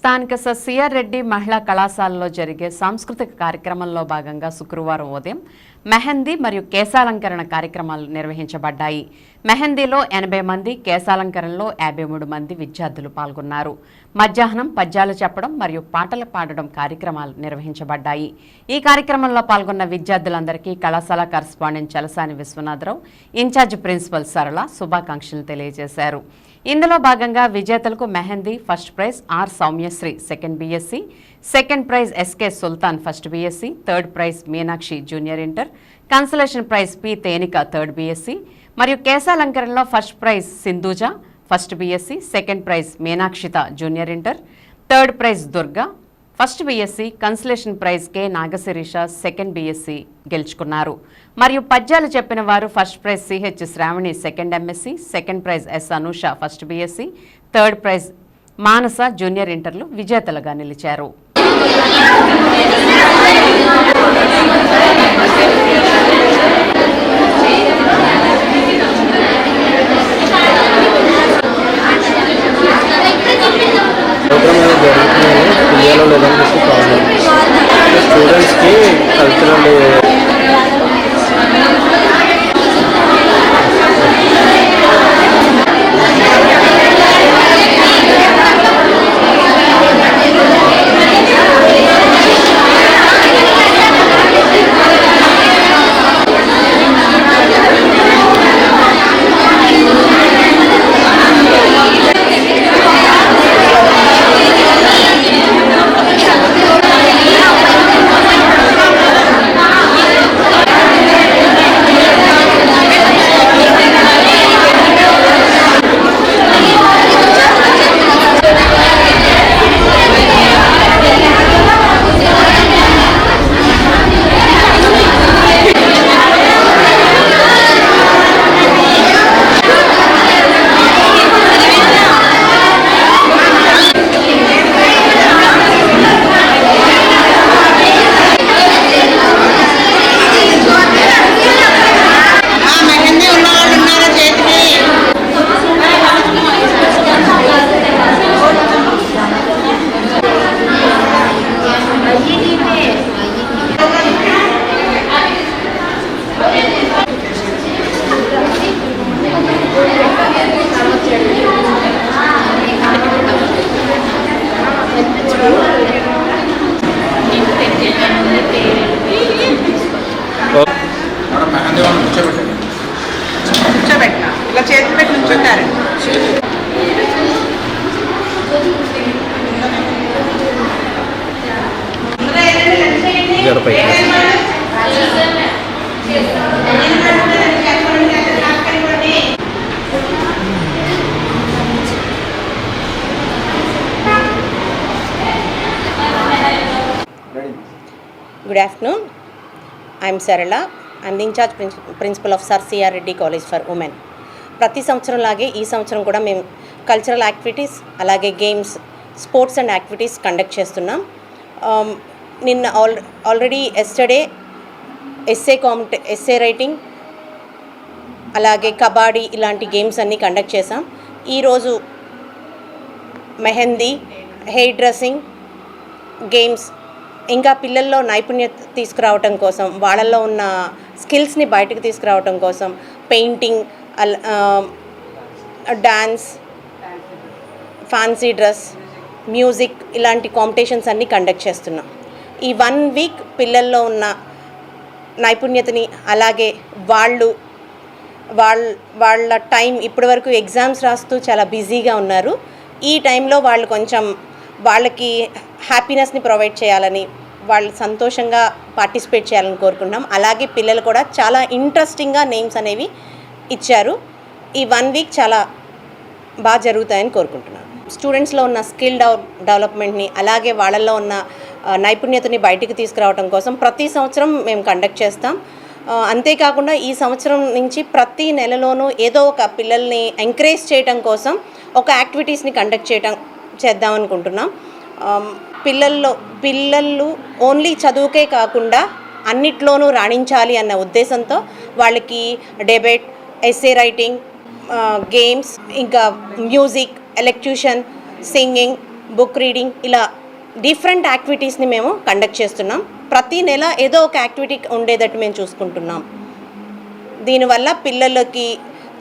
స్థానిక sir CR Reddy మహిళా కళాశాలలో జరిగే సాంస్కృతిక కార్యక్రమంలో భాగంగా శుక్రవారం ఉదయం మెహందీ మరియు కేశాలంకరణ కార్యక్రమాలు నిర్వహించబడ్డాయి. మెహందీలో ఎనభై మంది కేశాలంకరణలో యాభై మూడు మంది విద్యార్థులు పాల్గొన్నారు. మధ్యాహ్నం పద్యాలు చెప్పడం మరియు పాటలు పాడడం కార్యక్రమాలు నిర్వహించబడ్డాయి. ఈ కార్యక్రమంలో పాల్గొన్న విద్యార్థులందరికీ కళాశాల correspondent Chalasani Viswanatharao in charge principal Sarala శుభాకాంక్షలు తెలియజేశారు. ఇందులో భాగంగా విజేతలకు mehndi first prize R Soumyasri second BSc second prize SK Sultan first BSc third prize Meenakshi junior inter consolation prize P Tenika third BSc మరియు కేశాలంకరణలో first prize Sindhuja first BSc second prize Meenakshitha junior inter third prize Durga first BSc consolation prize K Nagasirisha second BSc గెలుచుకున్నారు. మరియు పద్యాలు చెప్పిన వారు first prize CH Sravani second MSc second prize S Anusha first BSc third prize Manasa junior ఇంటర్లు విజేతలుగా నిలిచారు. Cultural madam mehndi వాళ్ళు కూర్చోబెట్టండి కూర్చోబెట్టిన ఇలా చేతి పెట్టి నుంచుంటారు Good afternoon. I'm Sarala. And in charge principal of sir CR Reddy college for women. ప్రతి సంవత్సరం లాగే ఈ సంవత్సరం కూడా మేము కల్చరల్ యాక్టివిటీస్ అలాగే games sports and activities conduct చేస్తున్నాం. నిన్న all already yesterday essay compete essay writing అలాగే కబాడీ ఇలాంటి గేమ్స్ అన్నీ కండక్ట్ చేసాం ఈరోజు మెహందీ హెయిర్ డ్రెస్సింగ్ గేమ్స్ ఇంకా పిల్లల్లో నైపుణ్యత తీసుకురావటం కోసం వాళ్ళల్లో ఉన్న స్కిల్స్ని బయటకు తీసుకురావటం కోసం painting all fancy dress music ఇలాంటి కాంపిటీషన్స్ అన్నీ కండక్ట్ చేస్తున్నాం. ఈ వన్ వీక్ పిల్లల్లో ఉన్న నైపుణ్యతని అలాగే వాళ్ళు వాళ్ళ వాళ్ళ టైం ఇప్పటివరకు ఎగ్జామ్స్ రాస్తూ చాలా బిజీగా ఉన్నారు. ఈ టైంలో వాళ్ళు కొంచెం వాళ్ళకి హ్యాపీనెస్ని ప్రొవైడ్ చేయాలని వాళ్ళు సంతోషంగా పార్టిసిపేట్ చేయాలని కోరుకుంటున్నాం. అలాగే పిల్లలు కూడా చాలా ఇంట్రెస్టింగ్గా నేమ్స్ అనేవి ఇచ్చారు. ఈ వన్ వీక్ చాలా బాగా జరుగుతాయని కోరుకుంటున్నాను. స్టూడెంట్స్లో ఉన్న స్కిల్ డెవ డెవలప్మెంట్ని అలాగే వాళ్ళల్లో ఉన్న నైపుణ్యతని బయటికి తీసుకురావడం కోసం ప్రతి సంవత్సరం మేము కండక్ట్ చేస్తాం. అంతేకాకుండా ఈ సంవత్సరం నుంచి ప్రతి నెలలోనూ ఏదో ఒక పిల్లల్ని ఎంకరేజ్ చేయడం కోసం ఒక యాక్టివిటీస్ని కండక్ట్ చేయటం చేద్దాం అనుకుంటున్నాం పిల్లల్లో పిల్లలు ఓన్లీ చదువుకే కాకుండా అన్నిట్లోనూ రాణించాలి అన్న ఉద్దేశంతో వాళ్ళకి డెబేట్ ఎస్సే రైటింగ్ గేమ్స్ ఇంకా music elocution singing book reading ఇలా డిఫరెంట్ యాక్టివిటీస్ని మేము కండక్ట్ చేస్తున్నాం. ప్రతి నెల ఏదో ఒక యాక్టివిటీ ఉండేటట్టు మేము చూసుకుంటున్నాం. దీనివల్ల పిల్లలకి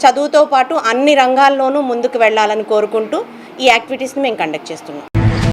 చదువుతో పాటు అన్ని రంగాల్లోనూ ముందుకు వెళ్ళాలని కోరుకుంటూ ఈ యాక్టివిటీస్ని మేము కండక్ట్ చేస్తున్నాం.